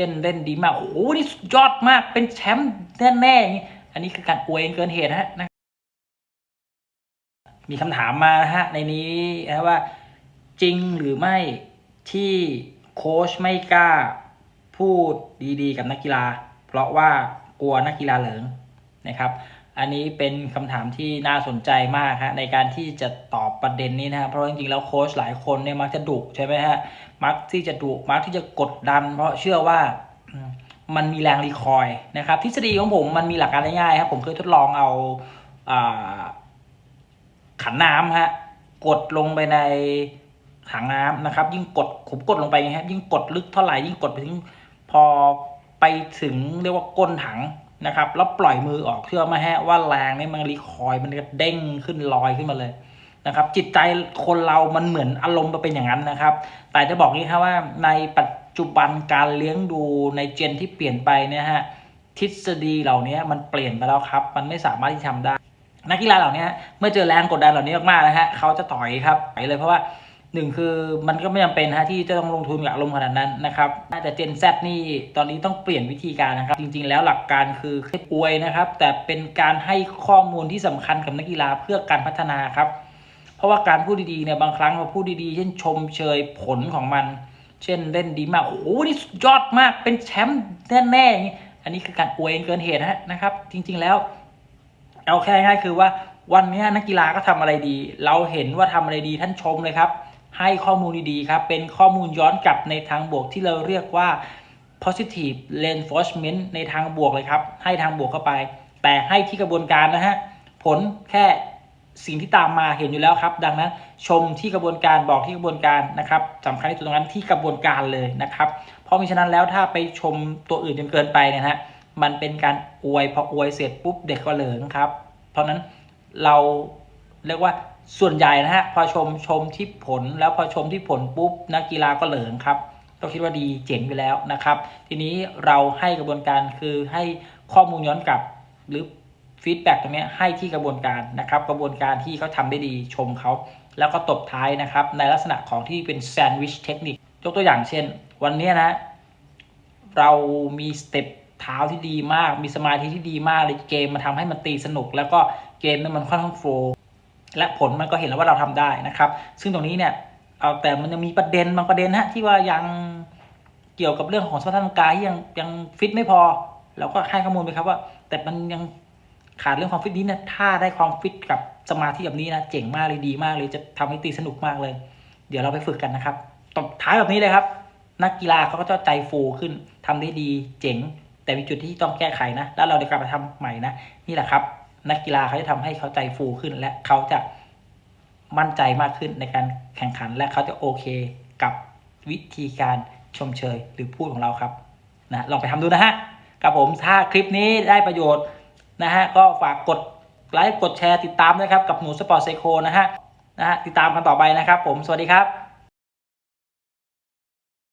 ช่นเล่นดีมาก โอ้โห นี่ยอดมาก เป็นแชมป์แน่ๆอย่างนี้ อันนี้คือการอวยเกินเหตุนะฮะนะ มีคำถามมานะฮะในนี้นะว่าจริงหรือไม่ที่โค้ชไม่กล้าพูดดีๆ กับนักกีฬา เพราะว่ากลัวนักกีฬาเหลิง นะครับ อันนี้เป็นคำถามที่น่าสนใจมากฮะในการที่จะตอบประเด็นนี้นะฮะเพราะจริงๆแล้วโค้ชหลายคนเนี่ยมักจะดุใช่ไหมฮะมักที่จะดุมักที่จะกดดัน เพราะเชื่อว่ามันมีแรงรีคอยล์นะครับ ทฤษฎีของผมมันมีหลักการง่ายๆครับผมเคยทดลองเอาขันน้ำฮะกดลงไปในถังน้ำนะครับ ยิ่งกดผมกดลงไปไงฮะยิ่งกดลึกเท่าไหร่ยิ่งกดไปถึงพอไปถึงเรียกว่าก้นถัง นะครับ แล้วปล่อยมือออกเชื่อไหมฮะว่าแรงนี่มันรีคอยมันก็เด้งขึ้นลอยขึ้นมาเลยนะครับ จิตใจคนเรามันเหมือนอารมณ์มันเป็นอย่างนั้นนะครับ แต่จะบอกนี้ครับว่าในปัจจุบันการเลี้ยงดูในเจนที่เปลี่ยนไปเนี่ยฮะทฤษฎีเหล่านี้มันเปลี่ยนไปแล้วครับ มันไม่สามารถที่ทำได้ นักกีฬาเหล่านี้เมื่อเจอแรงกดดันเหล่านี้มากๆนะฮะเขาจะต่อยครับต่อยเลยเพราะว่า หนึ่งคือมันก็ไม่จำเป็นฮะที่จะต้องลงทุนกับอารมขนาดนั้นนะครับแต่เจนแซนี่ตอนนี้ต้องเปลี่ยนวิธีการนะครับ จริง ๆ แล้วหลักการคือค่อวยนะครับ แต่เป็นการให้ข้อมูลที่สำคัญกับนักกีฬาเพื่อการพัฒนาครับ เพราะว่าการพูดดีๆเนี่ยบางครั้งเราพูดดีๆ เช่นชมเชยผลของมัน เช่นเล่นดีมากโอ้โหนี่ยอดมากเป็นแชมป์แน่ๆอย่างนี้อันนี้คือการอวยเกินเหตุนะฮะนะครับ จริง ๆแล้ว เอาแค่ง่ายคือว่าวันนี้นักกีฬาก็ทำอะไรดี เราเห็นว่าทำอะไรดีท่านชมเลยครับ ให้ข้อมูลดีๆครับ เป็นข้อมูลย้อนกลับในทางบวกที่เราเรียกว่า positive reinforcement ในทางบวกเลยครับ ให้ทางบวกเข้าไป แต่ให้ที่กระบวนการนะฮะ ผลแค่สิ่งที่ตามมาเห็นอยู่แล้วครับ ดังนั้นชมที่กระบวนการบอกที่กระบวนการนะครับสำคัญที่สุดตรงนั้นที่กระบวนการเลยนะครับ เพราะมิฉะนั้นแล้วถ้าไปชมตัวอื่นจนเกินไปเนยนะฮะ มันเป็นการอวยพออวยเสร็จปุ๊บเด็กก็เหลิงครับ เพราะนั้นเราเรียกว่า ส่วนใหญ่นะฮะพอชมชมที่ผลแล้วพอชมที่ผลปุ๊บนักกีฬาก็เหลิงครับก็คิดว่าดีเจ๋งไปแล้วนะครับ ทีนี้เราให้กระบวนการคือให้ข้อมูลย้อนกลับหรือฟีดแบ็กตรงนี้ให้ที่กระบวนการนะครับ กระบวนการที่เขาทำได้ดีชมเขา แล้วก็ตบท้ายนะครับ ในลักษณะของที่เป็นแซนด์วิชเทคนิคยกตัวอย่างเช่น วันนี้นะ เรามีสเต็ปเท้าที่ดีมาก มีสมาธิที่ดีมากเลยเกมมาทำให้มันตีสนุก แล้วก็เกมนั้นมันค่อนข้างโฟ และผลมันก็เห็นแล้วว่าเราทำได้นะครับ ซึ่งตรงนี้เนี่ยเอาแต่มันยังมีประเด็นบางประเด็นฮะที่ว่ายังเกี่ยวกับเรื่องของสภาพร่างกายที่ยังยังฟิตไม่พอ เราก็ให้ข้อมูลไปครับว่า แต่มันยังขาดเรื่องความฟิตนี้นะถ้าได้ความฟิตกับสมาธิแบบนี้นะเจ๋งมากเลยดีมากเลยจะทำให้ตีสนุกมากเลย เดี๋ยวเราไปฝึกกันนะครับตบท้ายแบบนี้เลยครับ นักกีฬาเขาก็จะใจฟูขึ้นทำได้ดีเจ๋ง แต่มีจุดที่ต้องแก้ไขนะ แล้วเราเดี๋ยวกลับมาทำใหม่นะนี่แหละครับ นักกีฬาเขาจะทำให้เขาใจฟูขึ้น และเขาจะมั่นใจมากขึ้นในการแข่งขัน และเขาจะโอเคกับวิธีการชมเชยหรือพูดของเราครับนะลองไปทำดูนะฮะกับผมถ้าคลิปนี้ได้ประโยชน์นะฮะก็ฝากกดไลค์กดแชร์ติดตามด้วยครับกับหนูสปอร์ตไซโคนะฮะนะฮะติดตามกันต่อไปนะครับผมสวัสดีครับ